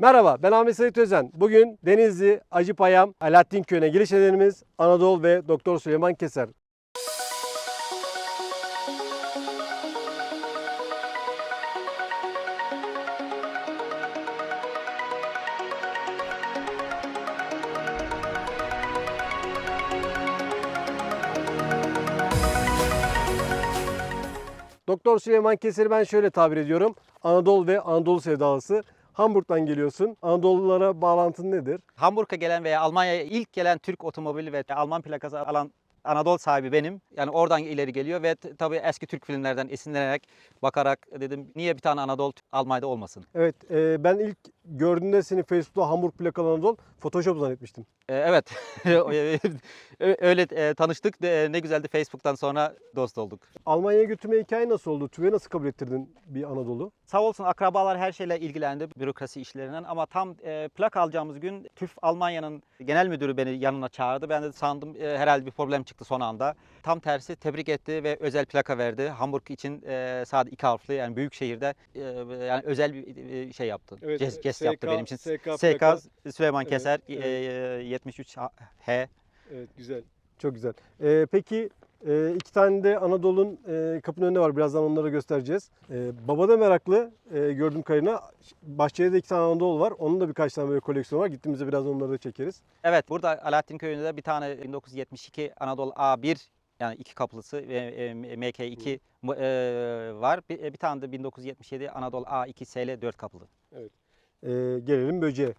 Merhaba ben Ahmet Sait Özen. Bugün Denizli, Acıpayam, Alaaddin Köyü'ne giriş nedenimiz Anadolu ve Doktor Süleyman Keser. Doktor Süleyman Keser'i ben şöyle tabir ediyorum. Anadolu ve Anadolu sevdalısı. Hamburg'dan geliyorsun. Anadolulara bağlantın nedir? Hamburg'a gelen veya Almanya'ya ilk gelen Türk otomobili ve Alman plakası alan Anadolu sahibi benim. Yani oradan ileri geliyor ve tabii eski Türk filmlerden esinlenerek bakarak dedim niye bir tane Anadolu Almanya'da olmasın. Evet, e, ben ilk gördüğümde seni Facebook'ta Hamburg plakalı Anadolu Photoshop zannetmiştim. Ee, evet öyle e, tanıştık De- ne güzeldi Facebook'tan sonra dost olduk. Almanya'ya götürme hikaye nasıl oldu? TÜV'e nasıl kabul ettirdin bir Anadolu? Sağ olsun akrabalar her şeyle ilgilendi bürokrasi işlerinden ama tam e, plak alacağımız gün TÜV Almanya'nın genel müdürü beni yanına çağırdı. Ben de sandım e, herhalde bir problem çıktı son anda. Tam tersi tebrik etti ve özel plaka verdi. Hamburg için e, sadece iki harfli yani büyük şehirde e, yani özel bir e, şey yaptı. Evet, e, jest yaptı SK benim için. SK SK, plaka. Süleyman Evet, Keser evet. e, 73H. Evet, güzel. Çok güzel. E, peki e, iki tane de Anadolu'nun e, kapının önünde var. Birazdan onları göstereceğiz. E, baba da meraklı e, gördüğüm kadarıyla. Bahçede de iki tane Anadolu var. Onun da birkaç tane böyle koleksiyonu var. Gittiğimizde biraz onları da çekeriz. Evet burada Alaaddin Köyü'nde de bir tane 1972 Anadolu A1 yani iki kapılısı ve e, MK2 mu- e, var. Bir, bir tane de 1977 Anadolu A2 SL 4 kapılı. E, gelelim böceğe.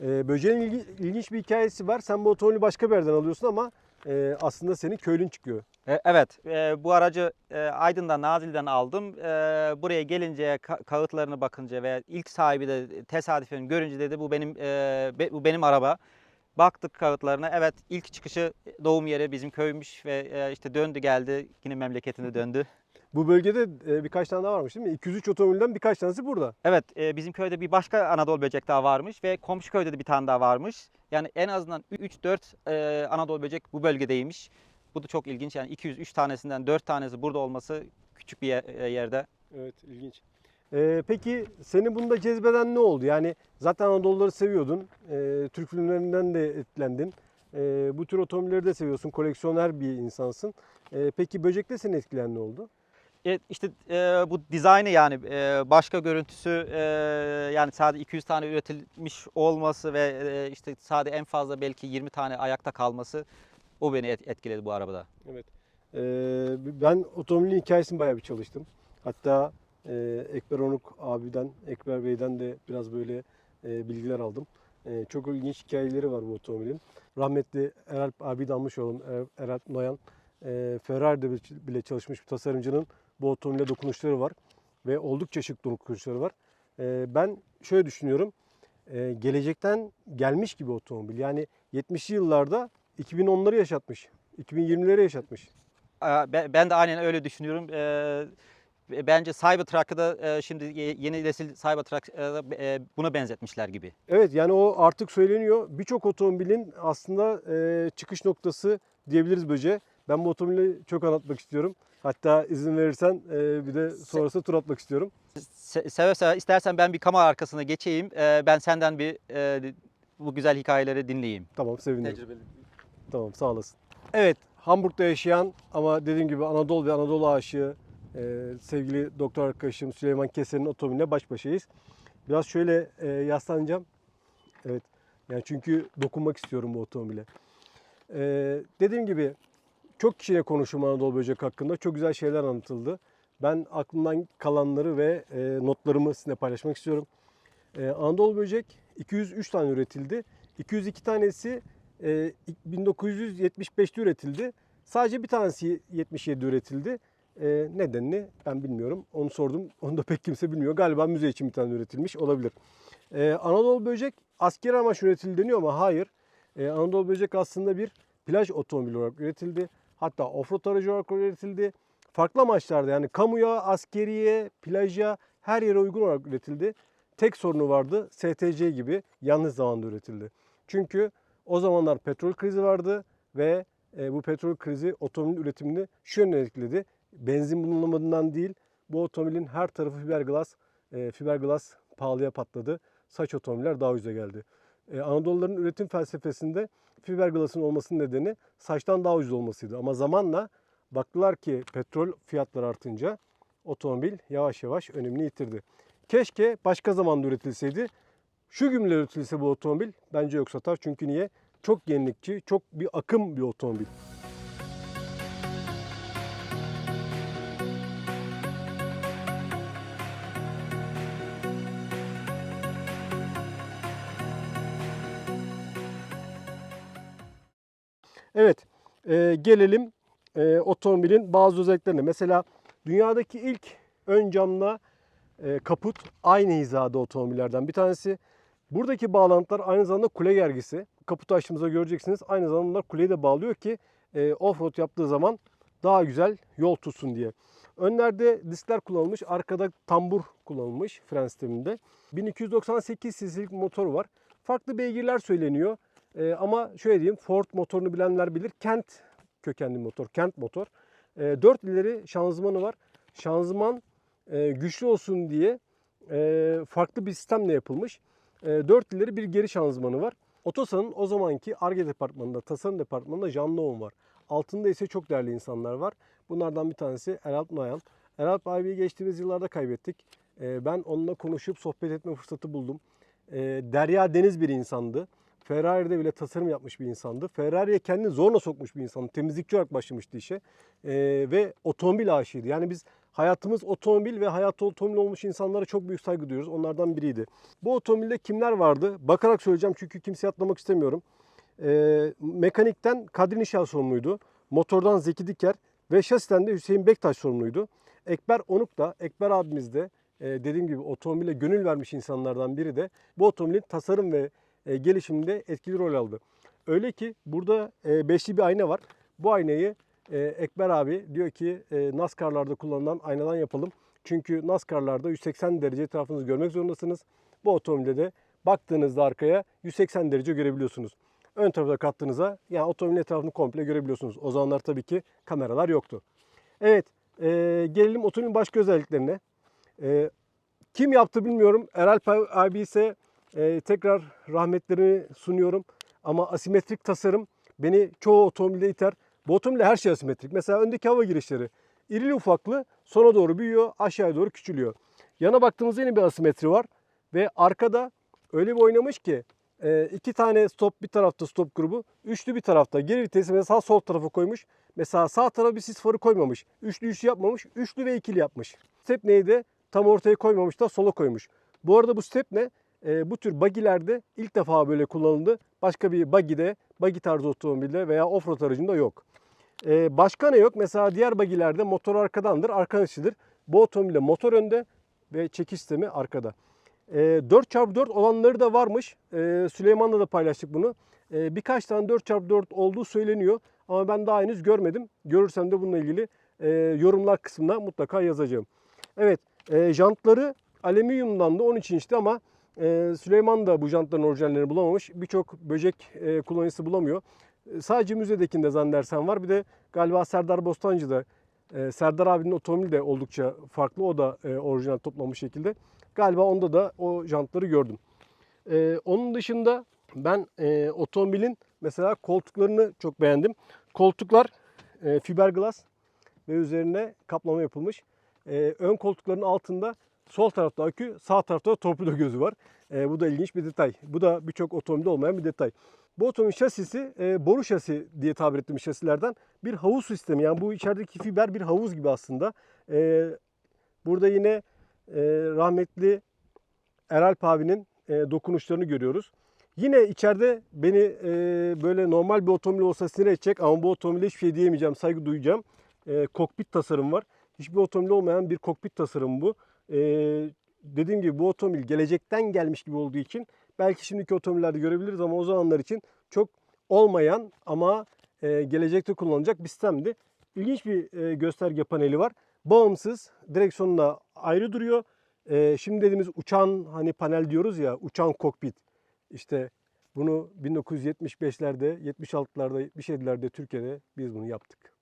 E, böceğin ilgi- ilginç bir hikayesi var. Sen bu otomobili başka bir yerden alıyorsun ama e, aslında senin köylün çıkıyor. E, Evet, e, bu aracı e, Aydın'dan, Nazilli'den aldım. Buraya gelince, ka- kağıtlarına bakınca ve ilk sahibi de tesadüfen görünce dedi bu benim be- bu benim araba. Baktık kağıtlarına. Evet, ilk çıkışı doğum yeri bizim köymüş ve işte döndü geldi, yine memleketine döndü. Bu bölgede e, birkaç tane daha varmış değil mi? 203 otomobilden birkaç tanesi burada. Evet, e, bizim köyde bir başka Anadolu böcek daha varmış ve komşu köyde de bir tane daha varmış. Yani en azından 3-4 e, Anadolu böcek bu bölgedeymiş. Bu da çok ilginç. Yani 203 tanesinden 4 tanesi burada olması küçük bir ye- e, yerde. Evet, ilginç. E, peki seni bunda cezbeden ne oldu? Yani zaten Anadoluları seviyordun. E, Türk filmlerinden de etkilendin. E, bu tür otomobilleri de seviyorsun. Koleksiyoner bir insansın. E, peki böcekte seni etkileyen ne oldu? E, işte e, bu dizaynı yani e, başka görüntüsü e, yani sadece 200 tane üretilmiş olması ve e, işte sadece en fazla belki 20 tane ayakta kalması o beni et- etkiledi bu arabada. Evet. Ee, ben otomobilin hikayesini bayağı bir çalıştım. Hatta e, Ekber Onuk abiden, Ekber Bey'den de biraz böyle e, bilgiler aldım. E, çok ilginç hikayeleri var bu otomobilin. Rahmetli Eralp abi de almış olalım. Er- Eralp Noyan. E, Ferrari'de bile çalışmış bir tasarımcının bu otomobile dokunuşları var. Ve oldukça şık dokunuşları var. E, ben şöyle düşünüyorum. E, gelecekten gelmiş gibi otomobil. Yani 70'li yıllarda 2010'ları yaşatmış. 2020'leri yaşatmış. Ben de aynen öyle düşünüyorum. Ee, Bence Cybertruck'ı da e, şimdi ye- yeni nesil Cybertruck e, da, e, buna benzetmişler gibi. Evet yani o artık söyleniyor. Birçok otomobilin aslında çıkış noktası diyebiliriz Böce. Ben bu otomobili çok anlatmak istiyorum. Hatta izin verirsen e, bir de sonrasında tur atmak istiyorum. Se- Seve seve istersen ben bir kamera arkasına geçeyim. Ee, Ben senden bir e, bu güzel hikayeleri dinleyeyim. Tamam sevinirim. Tecrübeli. Tamam sağ olasın. Evet Hamburg'da yaşayan ama dediğim gibi Anadolu ve Anadolu aşığı e, sevgili doktor arkadaşım Süleyman Keser'in otomobiline baş başayız. Biraz şöyle e, yaslanacağım. Evet yani çünkü dokunmak istiyorum bu otomobile. E, dediğim gibi çok kişiyle konuştum Anadolu Böcek hakkında. Çok güzel şeyler anlatıldı. Ben aklımdan kalanları ve e, notlarımı sizinle paylaşmak istiyorum. E, Anadolu Böcek 203 tane üretildi. 202 tanesi e, 1975'te üretildi. Sadece bir tanesi 77 üretildi. E, nedenini ben bilmiyorum. Onu sordum. Onu da pek kimse bilmiyor. Galiba müze için bir tane üretilmiş olabilir. E, Anadolu Böcek askeri amaç üretildi deniyor ama hayır. E, Anadolu Böcek aslında bir plaj otomobili olarak üretildi. Hatta offroad aracı olarak üretildi. Farklı amaçlarda yani kamuya, askeriye, plaja her yere uygun olarak üretildi. Tek sorunu vardı STC gibi yanlış zamanda üretildi. Çünkü o zamanlar petrol krizi vardı ve e, bu petrol krizi otomobil üretimini şu yönden etkiledi. Benzin bulunamadığından değil bu otomobilin her tarafı fiberglass, e, fiberglass pahalıya patladı. saç otomobiller daha ucuza geldi. Ee, Anadoluların üretim felsefesinde fiberglass'ın olmasının nedeni saçtan daha ucuz olmasıydı. Ama zamanla baktılar ki petrol fiyatları artınca otomobil yavaş yavaş önemini yitirdi. Keşke başka zamanda üretilseydi. Şu gümle üretilse bu otomobil bence yok satar. Çünkü niye? Çok yenilikçi, çok bir akım bir otomobil. Evet, e, gelelim e, otomobilin bazı özelliklerine. Mesela dünyadaki ilk ön camla e, kaput aynı hizada otomobillerden bir tanesi. Buradaki bağlantılar aynı zamanda kule gergisi. Kaputu açtığımızda göreceksiniz. Aynı zamanda bunlar kuleyi de bağlıyor ki e, off-road yaptığı zaman daha güzel yol tutsun diye. Önlerde diskler kullanılmış, arkada tambur kullanılmış fren sisteminde. 1298 cc'lik motor var. Farklı beygirler söyleniyor. Ee, ama şöyle diyeyim Ford motorunu bilenler bilir. Kent kökenli motor, Kent motor. Ee, 4 ileri şanzımanı var. Şanzıman e, güçlü olsun diye e, farklı bir sistemle yapılmış. E, 4 ileri bir geri şanzımanı var. Otosan'ın o zamanki ARGE departmanında, tasarım departmanında Jean Noon var. Altında ise çok değerli insanlar var. Bunlardan bir tanesi Eralp Nayan. Eralp abiyi geçtiğimiz yıllarda kaybettik. E, ben onunla konuşup sohbet etme fırsatı buldum. E, derya deniz bir insandı. Ferrari'de bile tasarım yapmış bir insandı. Ferrari'ye kendini zorla sokmuş bir insandı. Temizlikçi olarak başlamıştı işe. Ee, ve otomobil aşığıydı. Yani biz hayatımız otomobil ve hayatı otomobil olmuş insanlara çok büyük saygı duyuyoruz. Onlardan biriydi. Bu otomobilde kimler vardı? Bakarak söyleyeceğim çünkü kimseye atlamak istemiyorum. Ee, mekanikten Kadri Nişal sorumluydu. Motordan Zeki Diker ve şasiden de Hüseyin Bektaş sorumluydu. Ekber Onuk da, Ekber abimiz de e, dediğim gibi otomobile gönül vermiş insanlardan biri de bu otomobilin tasarım ve e, gelişiminde etkili rol aldı. Öyle ki burada e, beşli bir ayna var. Bu aynayı e, Ekber abi diyor ki e, NASCAR'larda kullanılan aynadan yapalım. Çünkü NASCAR'larda 180 derece etrafınızı görmek zorundasınız. Bu otomobilde de baktığınızda arkaya 180 derece görebiliyorsunuz. Ön tarafa kattığınızda yani otomobilin etrafını komple görebiliyorsunuz. O zamanlar tabii ki kameralar yoktu. Evet e, gelelim otomobilin başka özelliklerine. E, kim yaptı bilmiyorum. Eralp abi ise ee, tekrar rahmetlerini sunuyorum. Ama asimetrik tasarım beni çoğu otomobilde iter. Bu otomobilde her şey asimetrik. Mesela öndeki hava girişleri irili ufaklı sona doğru büyüyor, aşağıya doğru küçülüyor. Yana baktığımızda yine bir asimetri var. Ve arkada öyle bir oynamış ki e, iki tane stop bir tarafta stop grubu, üçlü bir tarafta. Geri vitesi mesela sol tarafa koymuş. Mesela sağ tarafa bir sis farı koymamış. Üçlü üçlü yapmamış, üçlü ve ikili yapmış. Step neydi? Tam ortaya koymamış da sola koymuş. Bu arada bu step ne? E, bu tür bagilerde ilk defa böyle kullanıldı. Başka bir bagide, bagi tarzı otomobilde veya offroad aracında yok. E, başka ne yok? Mesela diğer bagilerde motor arkadandır, arka içidir. Bu otomobilde motor önde ve çekiş sistemi arkada. E, 4x4 olanları da varmış. E, Süleyman'la da paylaştık bunu. E, birkaç tane 4x4 olduğu söyleniyor. Ama ben daha henüz görmedim. Görürsem de bununla ilgili e, yorumlar kısmına mutlaka yazacağım. Evet, e, jantları alüminyumdan da 13 inçti ama ee, Süleyman da bu jantların orijinallerini bulamamış. Birçok böcek e, kullanıcısı bulamıyor. E, sadece müzedekinde zannedersem var. Bir de galiba Serdar Bostancı'da e, Serdar abinin otomobili de oldukça farklı. O da e, orijinal toplamış şekilde. Galiba onda da o jantları gördüm. E, onun dışında ben otomobilin mesela koltuklarını çok beğendim. Koltuklar fiberglass ve üzerine kaplama yapılmış. Ön koltukların altında Sol tarafta akü, sağ tarafta torpido gözü var. E, bu da ilginç bir detay. Bu da birçok otomobilde olmayan bir detay. Bu otomobil şasisi e, boru şasi diye tabir ettiğimiz şasilerden bir havuz sistemi. Yani bu içerideki fiber bir havuz gibi aslında. E, burada yine e, rahmetli Eralp abinin e, dokunuşlarını görüyoruz. Yine içeride beni e, böyle normal bir otomobil olsa sinir edecek ama bu otomobile hiçbir şey diyemeyeceğim, saygı duyacağım. E, kokpit tasarım var. Hiçbir otomobil olmayan bir kokpit tasarımı bu. Ee, dediğim gibi bu otomobil gelecekten gelmiş gibi olduğu için belki şimdiki otomobillerde görebiliriz ama o zamanlar için çok olmayan ama e, gelecekte kullanılacak bir sistemdi. İlginç bir e, gösterge paneli var. Bağımsız, direksiyonla ayrı duruyor. E, şimdi dediğimiz uçan hani panel diyoruz ya, uçan kokpit. İşte bunu 1975'lerde, 76'larda, 77'lerde Türkiye'de biz bunu yaptık.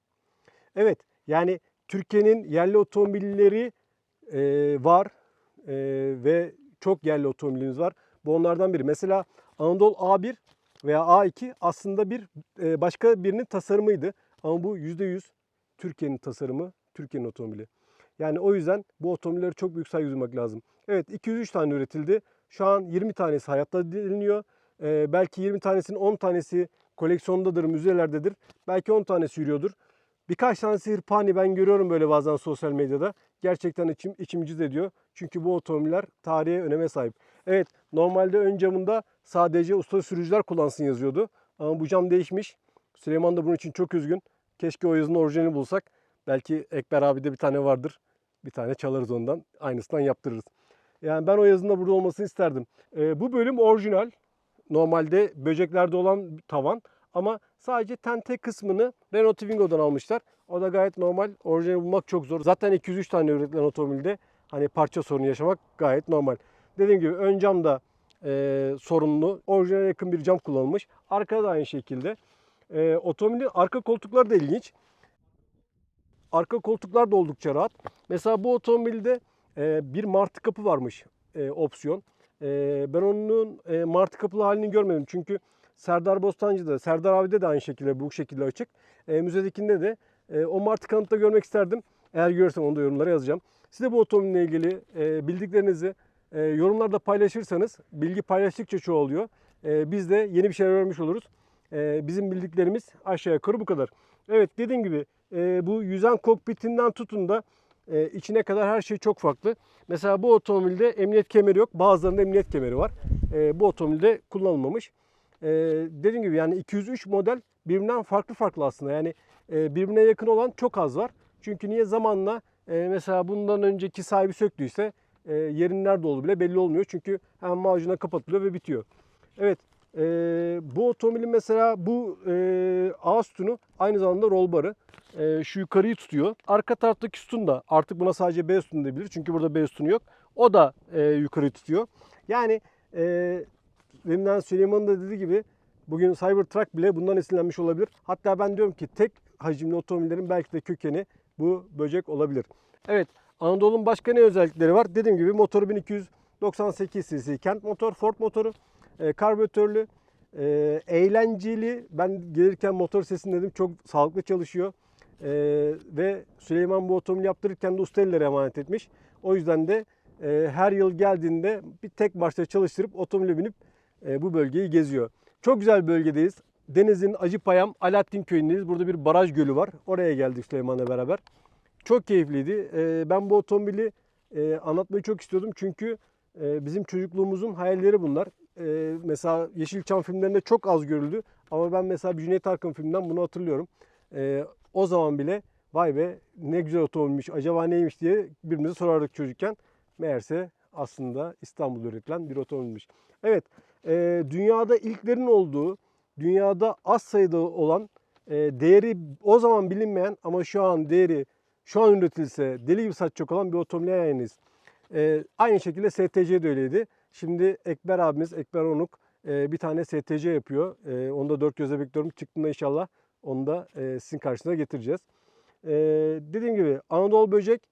Evet, yani Türkiye'nin yerli otomobilleri e, var e, ve çok yerli otomobilimiz var. Bu onlardan biri. Mesela Anadolu A1 veya A2 aslında bir e, başka birinin tasarımıydı. Ama bu %100 Türkiye'nin tasarımı, Türkiye'nin otomobili. Yani o yüzden bu otomobilleri çok büyük saygı duymak lazım. Evet 203 tane üretildi. Şu an 20 tanesi hayatta diliniyor. Ee, belki 20 tanesinin 10 tanesi koleksiyondadır, müzelerdedir. Belki 10 tanesi yürüyordur. Birkaç tanesi hırpani ben görüyorum böyle bazen sosyal medyada. Gerçekten içim, içim cız ediyor. Çünkü bu otomobiller tarihe öneme sahip. Evet normalde ön camında sadece usta sürücüler kullansın yazıyordu. Ama bu cam değişmiş. Süleyman da bunun için çok üzgün. Keşke o yazının orijinalini bulsak. Belki Ekber abi de bir tane vardır. Bir tane çalarız ondan. Aynısından yaptırırız. Yani ben o yazının da burada olmasını isterdim. Ee, bu bölüm orijinal. Normalde böceklerde olan tavan. Ama sadece tente kısmını Renault Twingo'dan almışlar. O da gayet normal. Orijinal bulmak çok zor. Zaten 203 tane üretilen otomobilde hani parça sorunu yaşamak gayet normal. Dediğim gibi ön cam da e, sorunlu. Orijinale yakın bir cam kullanılmış. Arkada da aynı şekilde. E, otomobilin arka koltukları da ilginç. Arka koltuklar da oldukça rahat. Mesela bu otomobilde e, bir martı kapı varmış e, opsiyon. E, ben onun e, martı kapılı halini görmedim. Çünkü Serdar Bostancı'da, Serdar abi'de de aynı şekilde bu şekilde açık. E, müzedekinde de e, o martı kanıtta görmek isterdim. Eğer görürsem onu da yorumlara yazacağım. Siz de bu otomobille ilgili e, bildiklerinizi e, yorumlarda paylaşırsanız bilgi paylaştıkça çoğalıyor. E, biz de yeni bir şeyler öğrenmiş oluruz. E, bizim bildiklerimiz aşağı yukarı bu kadar. Evet dediğim gibi e, bu yüzen kokpitinden tutun da e, içine kadar her şey çok farklı. Mesela bu otomobilde emniyet kemeri yok. Bazılarında emniyet kemeri var. E, bu otomobilde kullanılmamış. E, dediğim gibi yani 203 model birbirinden farklı farklı aslında. Yani e, birbirine yakın olan çok az var. Çünkü niye zamanla e, mesela bundan önceki sahibi söktüyse e, yerin nerede olduğu bile belli olmuyor. Çünkü hemen macuna kapatılıyor ve bitiyor. Evet e, bu otomobilin mesela bu e, A sütunu aynı zamanda roll barı. E, şu yukarıyı tutuyor. Arka taraftaki sütun da artık buna sadece B sütunu diyebilir. Çünkü burada B sütunu yok. O da e, yukarıyı tutuyor. Yani e, deminden Süleyman'ın da dediği gibi bugün Cybertruck bile bundan esinlenmiş olabilir. Hatta ben diyorum ki tek hacimli otomobillerin belki de kökeni bu böcek olabilir. Evet Anadolu'nun başka ne özellikleri var? Dediğim gibi motoru 1298 cc kent motor, Ford motoru, e, karbüratörlü, e, eğlenceli. Ben gelirken motor sesini dedim çok sağlıklı çalışıyor. E, ve Süleyman bu otomobili yaptırırken de usta emanet etmiş. O yüzden de e, her yıl geldiğinde bir tek başta çalıştırıp otomobile binip e, bu bölgeyi geziyor. Çok güzel bir bölgedeyiz. Deniz'in Acıpayam Alaaddin köyündeyiz. Burada bir baraj gölü var. Oraya geldik Süleyman'la beraber. Çok keyifliydi. E, ben bu otomobili e, anlatmayı çok istiyordum. Çünkü bizim çocukluğumuzun hayalleri bunlar. E, mesela Yeşilçam filmlerinde çok az görüldü. Ama ben mesela bir Cüneyt Arkın filminden bunu hatırlıyorum. O zaman bile vay be ne güzel otomobilmiş acaba neymiş diye birbirimize sorardık çocukken. Meğerse aslında İstanbul'da üretilen bir otomobilmiş. Evet e, dünyada ilklerin olduğu, dünyada az sayıda olan e, değeri o zaman bilinmeyen ama şu an değeri şu an üretilse deli gibi satacak olan bir otomobile yayınız. E, aynı şekilde STC de öyleydi. Şimdi Ekber abimiz, Ekber Onuk e, bir tane STC yapıyor. E, onu da dört gözle bekliyorum. Çıktığında inşallah onu da e, sizin karşınıza getireceğiz. E, dediğim gibi Anadolu Böcek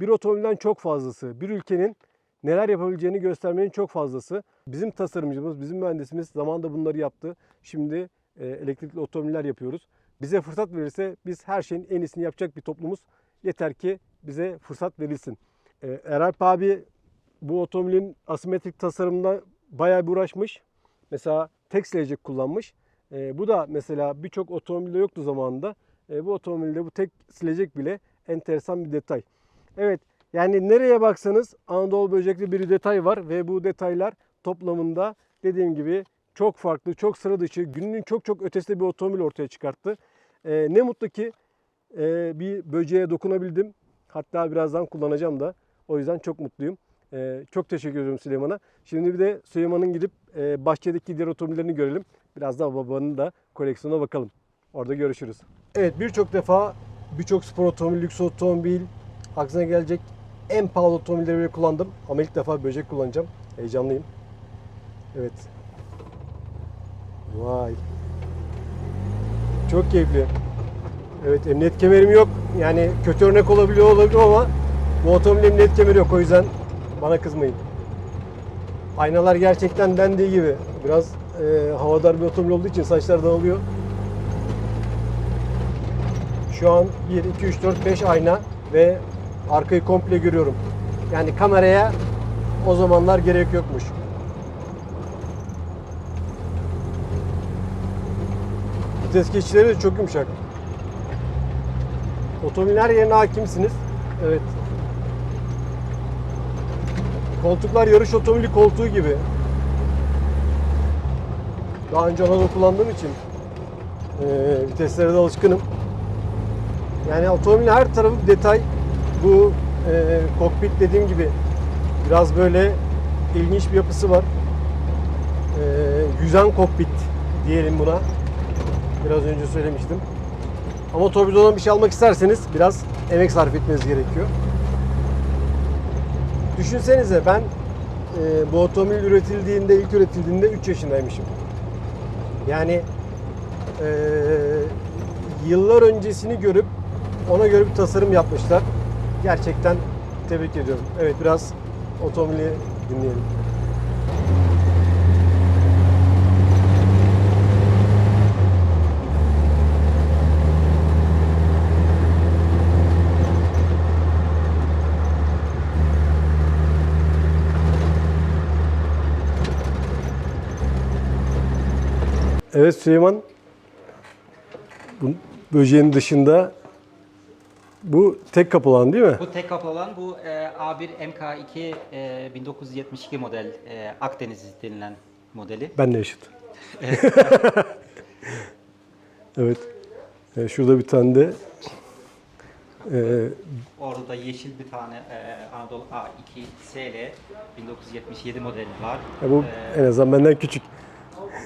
bir otomobilden çok fazlası. Bir ülkenin neler yapabileceğini göstermenin çok fazlası. Bizim tasarımcımız, bizim mühendisimiz zamanında bunları yaptı. Şimdi e, elektrikli otomobiller yapıyoruz. Bize fırsat verirse biz her şeyin en iyisini yapacak bir toplumuz. Yeter ki bize fırsat verilsin. E, Eralp abi bu otomobilin asimetrik tasarımında bayağı bir uğraşmış. Mesela tek silecek kullanmış. E, bu da mesela birçok otomobilde yoktu zamanında. E, bu otomobilde bu tek silecek bile enteresan bir detay. Evet yani nereye baksanız Anadolu böcekli bir detay var ve bu detaylar toplamında dediğim gibi çok farklı, çok sıra dışı, günün çok çok ötesinde bir otomobil ortaya çıkarttı. E, ne mutlu ki e, bir böceğe dokunabildim. Hatta birazdan kullanacağım da. O yüzden çok mutluyum. E, çok teşekkür ediyorum Süleyman'a. Şimdi bir de Süleyman'ın gidip e, bahçedeki diğer otomobillerini görelim. Biraz da babanın da koleksiyonuna bakalım. Orada görüşürüz. Evet birçok defa birçok spor otomobil, lüks otomobil, aklına gelecek en pahalı otomobilleri bile kullandım. Ama ilk defa böcek kullanacağım. Heyecanlıyım. Evet. Vay. Çok keyifli. Evet emniyet kemerim yok. Yani kötü örnek olabiliyor olabilir ama bu otomobil emniyet kemeri yok. O yüzden bana kızmayın. Aynalar gerçekten dendiği gibi. Biraz e, havadar bir otomobil olduğu için saçlar dağılıyor. Şu an 1, 2, 3, 4, 5 ayna ve arkayı komple görüyorum. Yani kameraya o zamanlar gerek yokmuş. Vites geçişleri de çok yumuşak. Otomobilin her yerine hakimsiniz. Evet. Koltuklar yarış otomobili koltuğu gibi. Daha önce Anadolu kullandığım için eee viteslere de alışkınım. Yani otomobilin her tarafı detay. Bu eee kokpit dediğim gibi biraz böyle ilginç bir yapısı var. Eee yüzen kokpit diyelim buna. Biraz önce söylemiştim. Ama torpidodan bir şey almak isterseniz biraz emek sarf etmeniz gerekiyor. Düşünsenize ben e, bu otomobil üretildiğinde, ilk üretildiğinde 3 yaşındaymışım. Yani e, yıllar öncesini görüp ona göre bir tasarım yapmışlar. Gerçekten tebrik ediyorum. Evet biraz otomobili dinleyelim. Evet Süleyman. Bu böceğin dışında bu tek kapı olan değil mi? Bu tek kapı olan bu e, A1 MK2 e, 1972 model e, Akdeniz denilen modeli. Ben de eşit. evet. E, şurada bir tane de e, Orada da yeşil bir tane e, Anadolu A2 SL 1977 modeli var. e, bu E, en azından benden küçük.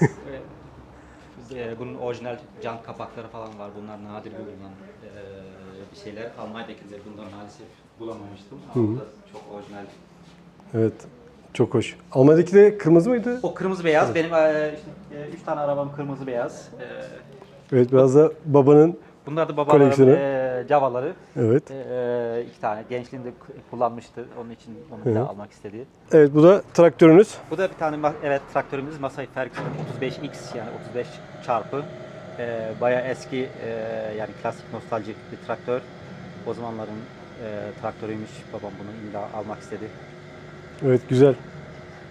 e, bunun orijinal cam kapakları falan var. Bunlar nadir bulunan e, bir şeyler. Almanya'dakileri bundan maalesef bulamamıştım. Ama bu da çok orijinal. Evet. Çok hoş. Almanya'daki de kırmızı mıydı? O kırmızı beyaz. Benim e, işte, e, üç tane arabam kırmızı beyaz. E, Evet biraz da babanın bunlar da Koleksiyonu. e, Javaları. evet. E, iki tane. Gençliğinde kullanmıştı. Onun için onu Hı. daha almak istedi. Evet bu da traktörünüz. Bu da bir tane evet traktörümüz Masai Ferguson 35X yani 35 çarpı. E, bayağı eski e, yani klasik nostaljik bir traktör. O zamanların e, traktörüymüş. Babam bunu illa almak istedi. Evet güzel.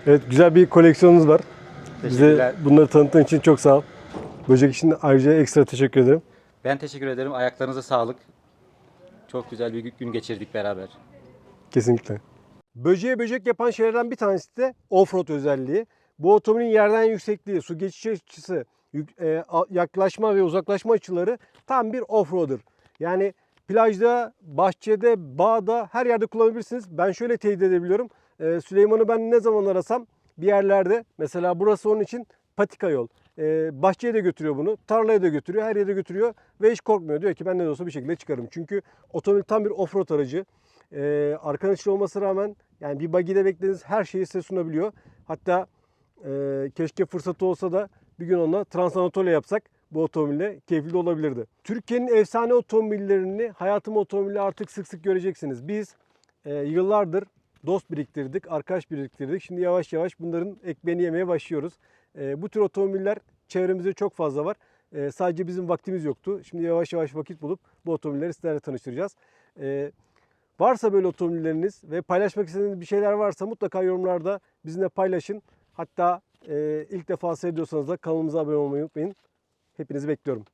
Evet güzel bir koleksiyonunuz var. Bize bunları tanıttığın için çok sağ ol. Böcek için ayrıca ekstra teşekkür ederim. Ben teşekkür ederim. Ayaklarınıza sağlık. Çok güzel bir gün geçirdik beraber. Kesinlikle. Böceğe böcek yapan şeylerden bir tanesi de offroad özelliği. Bu otomobilin yerden yüksekliği, su geçiş açısı, yaklaşma ve uzaklaşma açıları tam bir offroader. Yani plajda, bahçede, bağda her yerde kullanabilirsiniz. Ben şöyle teyit edebiliyorum. E, Süleyman'ı ben ne zaman arasam bir yerlerde mesela burası onun için patika yol. E, bahçeye de götürüyor bunu, tarlaya da götürüyor, her yere götürüyor ve hiç korkmuyor. Diyor ki ben ne de olsa bir şekilde çıkarım. Çünkü otomobil tam bir offroad aracı. E, arka açılı olmasına rağmen yani bir bagide beklediğiniz her şeyi size sunabiliyor. Hatta e, keşke fırsatı olsa da bir gün onunla Transanatolia yapsak bu otomobille keyifli olabilirdi. Türkiye'nin efsane otomobillerini hayatım otomobili artık sık sık göreceksiniz. Biz e, yıllardır dost biriktirdik, arkadaş biriktirdik. Şimdi yavaş yavaş bunların ekmeğini yemeye başlıyoruz. E, bu tür otomobiller çevremizde çok fazla var. E, sadece bizim vaktimiz yoktu. Şimdi yavaş yavaş vakit bulup bu otomobilleri sizlerle tanıştıracağız. E, Varsa böyle otomobilleriniz ve paylaşmak istediğiniz bir şeyler varsa mutlaka yorumlarda bizimle paylaşın. Hatta e, ilk defa seyrediyorsanız da kanalımıza abone olmayı unutmayın. Hepinizi bekliyorum.